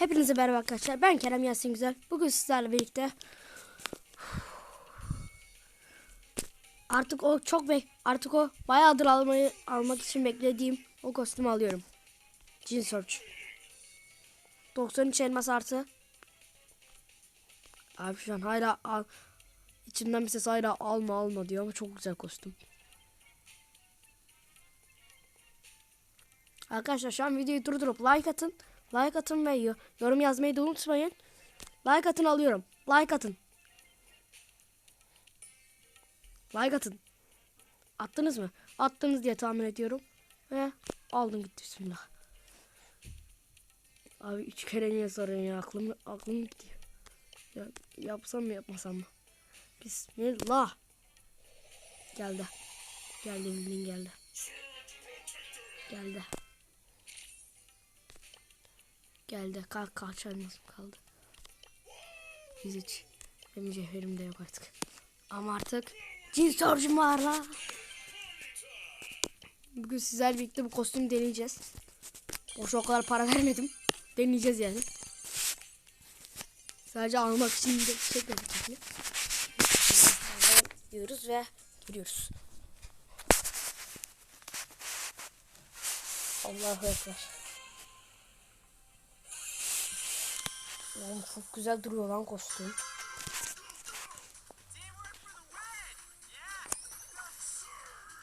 Hepinize merhaba arkadaşlar. Ben Kerem Yasin Güzel. Bugün sizlerle birlikte artık o çok bek artık o bayağıdır almayı almak için beklediğim o kostümü alıyorum. Jean Search. 93 elmas artı. Abi şu an hala al. İçimden bir ses hala alma alma diyor ama çok güzel kostüm. Arkadaşlar şu an videoyu durdurup like atın. Like atın ve yo- yorum yazmayı da unutmayın. Like atın alıyorum. Like atın. Like atın. Attınız mı? Attınız diye tahmin ediyorum. Ve aldım gitti bismillah. Abi üç kere niye soruyorsun ya? Aklım, aklım gitti. Ya, yapsam mı yapmasam mı? Bismillah. Geldi. Geldi bildiğin geldi. Geldi. Geldi. Kalk çalmasım kaldı. Biz hiç. Benim cevherim de yok artık. Ama artık cin sorcum var la. Bugün sizlerle birlikte bu kostümü deneyeceğiz. Boşa o kadar para vermedim. Deneyeceğiz yani. Sadece almak için de çekmedik yani. Diyoruz ve giriyoruz. Allahu Ekber. Oğlum çok güzel duruyor lan kostüm.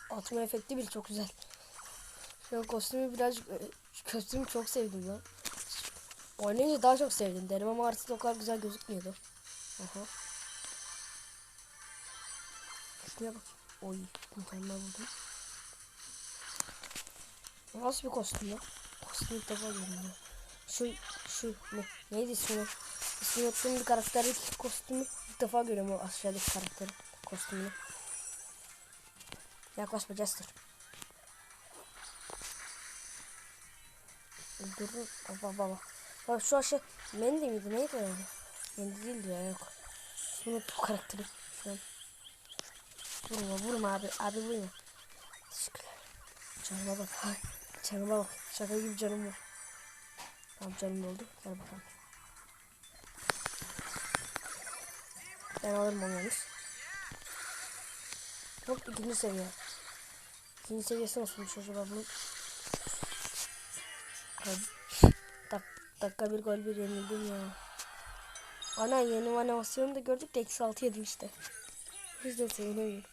Atma efekti bile çok güzel. Şu kostümü birazcık e, kostümü çok sevdim lan. Oynayınca daha çok sevdim derim ama artık o kadar güzel gözükmüyordu. Aha. Şuraya bak. Oy mükemmel buldum. Bu Nasıl bir kostüm ya? Kostüm ilk görüyorum. Şu şu ne? Neydi ismi? İsmini unuttuğum bir karakterin kostümü ilk defa görüyorum o aşağıdaki karakterin kostümünü. Yaklaşma Jester. Durun. Baba baba. Bak şu aşağı Mendy miydi neydi öyle? Mendy değildi ya yok. İsmini unuttum karakteri. Şu an. Vurma vurma abi. Abi vurma. Teşekkürler. Canıma bak. Canıma bak. Şaka gibi canım var. Tamam canım oldu. Gel bakalım. Ben alırım onu. Yok ikinci seviye. İkinci seviyesi nasılmış acaba bunun? Dak dakika bir gol bir yenildim ya. Ana yeni animasyonu da gördük de eksi altı yedim işte. O yüzden sevinemiyorum.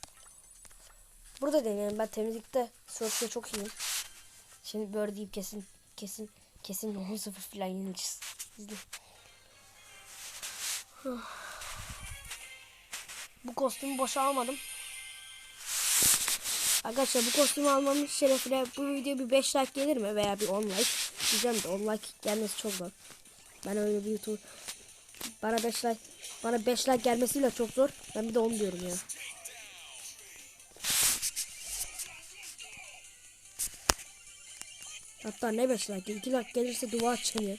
Burada deneyelim ben temizlikte sörfte çok iyiyim. Şimdi böyle deyip kesin kesin kesin 10-0 falan yenileceğiz. İzle. Bu kostümü boşa almadım. Arkadaşlar bu kostümü almamın şerefine bu video bir 5 like gelir mi veya bir 10 like diyeceğim de 10 like gelmesi çok zor. Ben öyle bir YouTube bana 5 like bana 5 like gelmesiyle çok zor. Ben bir de 10 diyorum ya. Hatta ne 5 like 2 like gelirse dua açacağım ya.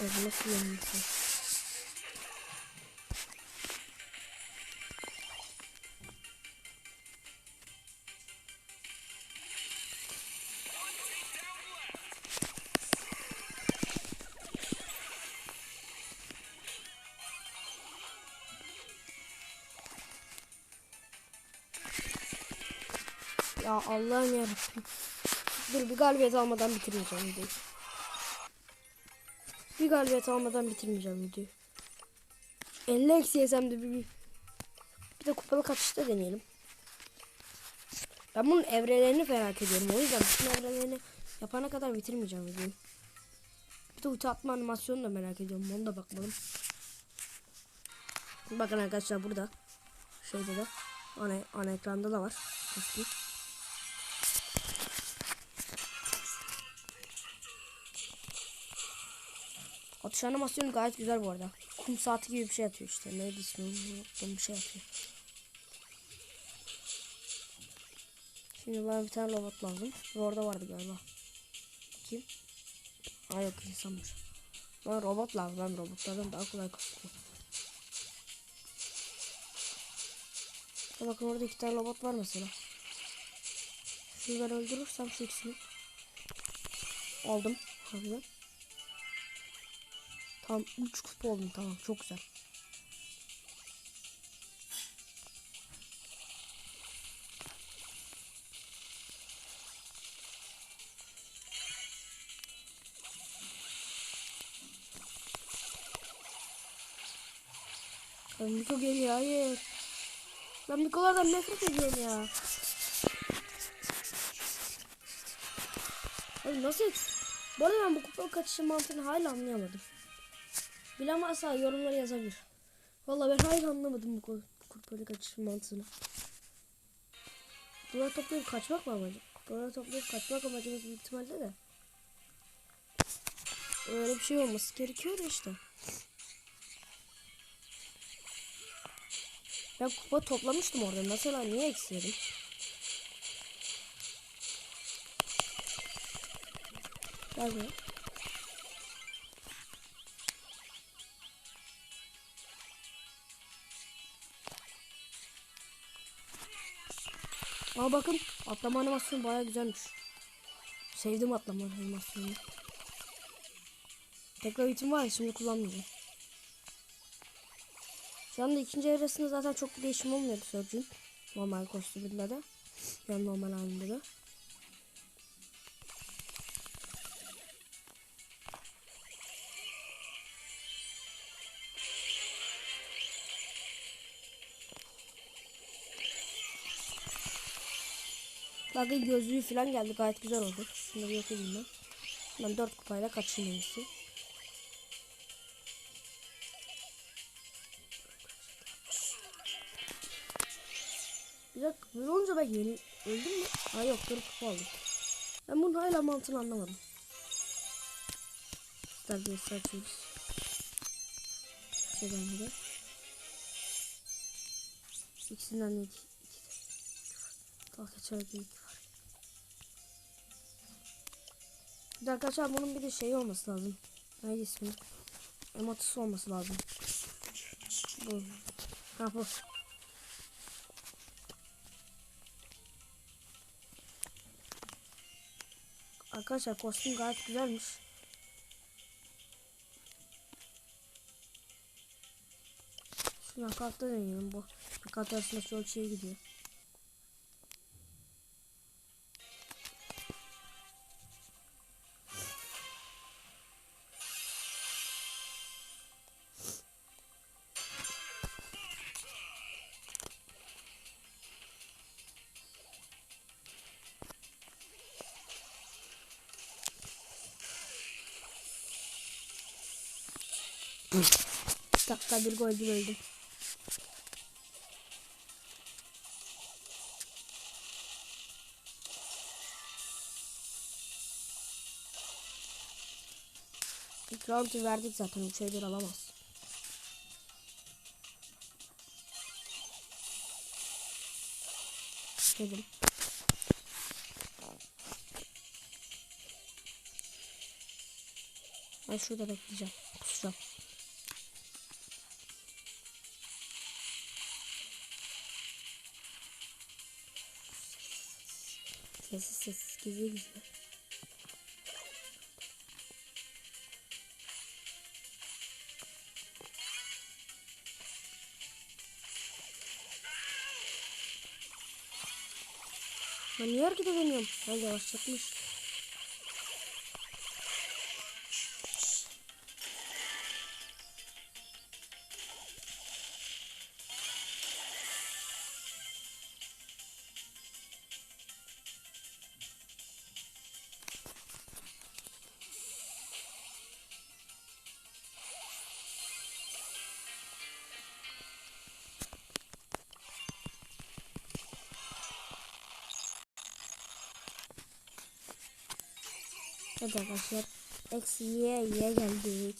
Evet, nasıl yanılsın? Ya Allah'ım yarabbim. Dur bir galibiyet almadan bitirmeyeceğim videoyu. Bir galibiyet almadan bitirmeyeceğim videoyu. 50 eksi yesem de bir, bir de kupalı kaçışta deneyelim. Ben bunun evrelerini merak ediyorum. O yüzden bütün evrelerini yapana kadar bitirmeyeceğim videoyu. Bir de ulti atma animasyonu da merak ediyorum. Onu da bakmadım. Bakın arkadaşlar burada. Şeyde de. Ana, ana ekranda da var. Kostüm. Atış animasyonu gayet güzel bu arada. Kum saati gibi bir şey atıyor işte. Neydi ismi? Unuttum, Bir şey atıyor. Şimdi bana bir tane robot lazım. Ve orada vardı galiba. Kim? Ha yok insanmış. Bana robot lazım. Ben robotlardan daha kolay kasıyorum. Bakın orada iki tane robot var mesela. Şunu ben öldürürsem şu ikisini. Aldım. Tamam 3 kupa oldum tamam çok güzel. Miko geliyor hayır. Ben Miko'lardan nefret ediyorum ya. Abi nasıl Bu arada ben bu kupa kaçışı mantığını hala anlayamadım. Bilen varsa yorumlara yazabilir. Vallahi ben hala anlamadım bu ku- kupa kaçışı mantığını. Kupaları toplayıp kaçmak mı amacı? Kupaları toplayıp kaçmak amacımız büyük ihtimalle de. Öyle bir şey olması gerekiyor işte. Ben kupa toplamıştım orada. Mesela niye eksiyedim? Gel buraya. Aa bakın atlama animasyonu baya güzelmiş. Sevdim atlama animasyonunu. Tekrar itim var ya şimdi kullanmayacağım. Şu anda ikinci evresinde zaten çok bir değişim olmuyordu Surge'ün. Normal kostümünde de. Yani normal halinde de. Bakın gözlüğü falan geldi gayet güzel oldu. Bir yok edeyim ben. Ben 4 kupayla kaçayım en iyisi. Bir dakika böyle olunca ben yeni öldüm mü? Ha yok 4 kupa aldım. Ben bunun hala mantığını anlamadım. Starbase açıyoruz. Şey gelmedi. İkisinden de iki. iki de. Kalk geçer de arkadaşlar bunun bir de şeyi olması lazım. Neydi ismi? Emotusu olması lazım. Bu. Ha bu. Arkadaşlar kostüm gayet güzelmiş. Şu nakartta deneyelim bu. Nakart arasında çok şey gidiyor. Dakika bir gol bir öldüm. İlk round'u verdik zaten. Üç şeyler alamaz. Dedim. Ben şurada bekleyeceğim. Kusacağım. sessizlik güzel. Ben niye hareket edemiyorum? Hala yavaş yapmış. Evet arkadaşlar. Eksi y y geldik.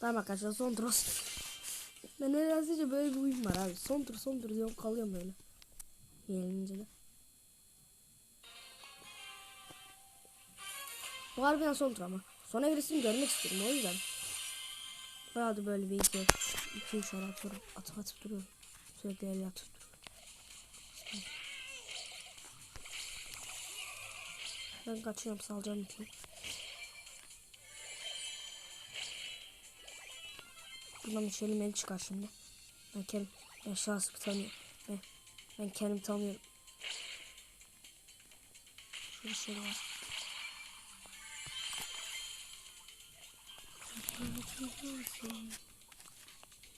Tamam arkadaşlar son tur. Ben nedense böyle bir uyum var abi. Son tur son tur diyorum kalıyorum böyle. Yenilince de. Bu harbiden son tur ama. Son evresini görmek istiyorum o yüzden. Bayağı da böyle bir iki, iki üç ara. Atıp atıp duruyorum. Sürekli el atıp Ben kaçıyorum salacağım için. Buradan şöyle el çıkar şimdi. Ben kendim, ben şahsımı tanıyorum. Ben, ben kendimi tanıyorum. Şöyle şey var.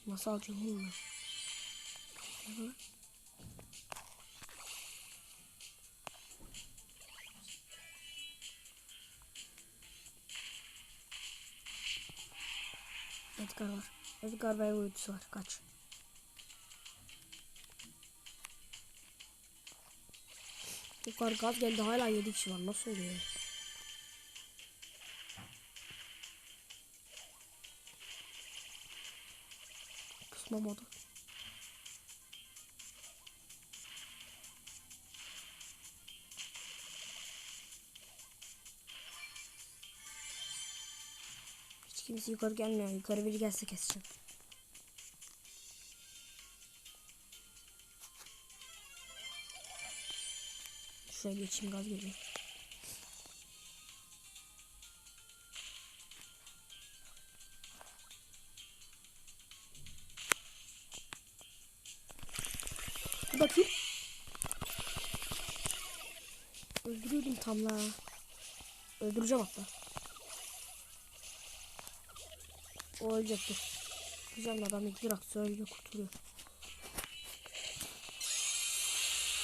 Masalcı oğlum Edgar var. Edgar ve uydusu var. Kaç. Yukarı gaz geldi hala 7 kişi var. Nasıl oluyor? Kısma modu. Hiç kimse yukarı gelmiyor. Yukarı biri gelse keseceğim. Şuraya geçeyim gaz geliyor. Bakayım. Öldürüyordum tam la. Öldüreceğim hatta. O ölecektir. Güzel adam ilk bir aksiyonuyla kurtuluyor.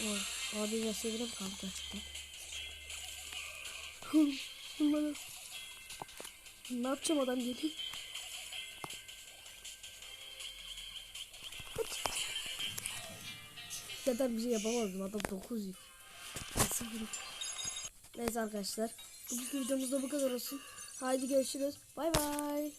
Oy, abi mi kaldı gerçekten? Bunları... Ne yapacağım adam geliyor? Zaten bir şey yapamazdım adam 9 yıl. Neyse arkadaşlar. Bugünkü videomuzda bu kadar olsun. Haydi görüşürüz. Bay bay.